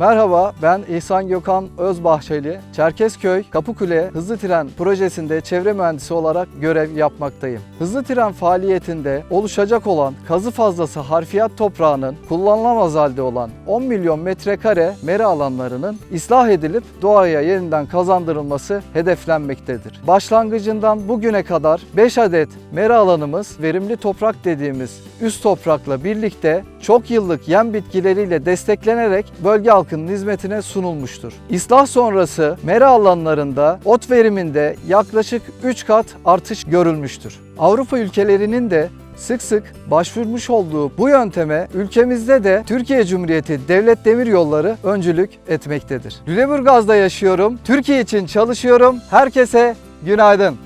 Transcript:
Merhaba, ben İhsan Gökhan Özbahçeli. Çerkezköy Kapıkule Hızlı Tren projesinde çevre mühendisi olarak görev yapmaktayım. Hızlı tren faaliyetinde oluşacak olan kazı fazlası harfiyat toprağının kullanılamaz halde olan 10 milyon metrekare mera alanlarının ıslah edilip doğaya yeniden kazandırılması hedeflenmektedir. Başlangıcından bugüne kadar 5 adet mera alanımız verimli toprak dediğimiz üst toprakla birlikte çok yıllık yem bitkileriyle desteklenerek bölge halkının hizmetine sunulmuştur. İslah sonrası mera alanlarında ot veriminde yaklaşık 3 kat artış görülmüştür. Avrupa ülkelerinin de sık sık başvurmuş olduğu bu yönteme ülkemizde de Türkiye Cumhuriyeti Devlet Demir Yolları öncülük etmektedir. Lüleburgaz'da yaşıyorum. Türkiye için çalışıyorum. Herkese günaydın.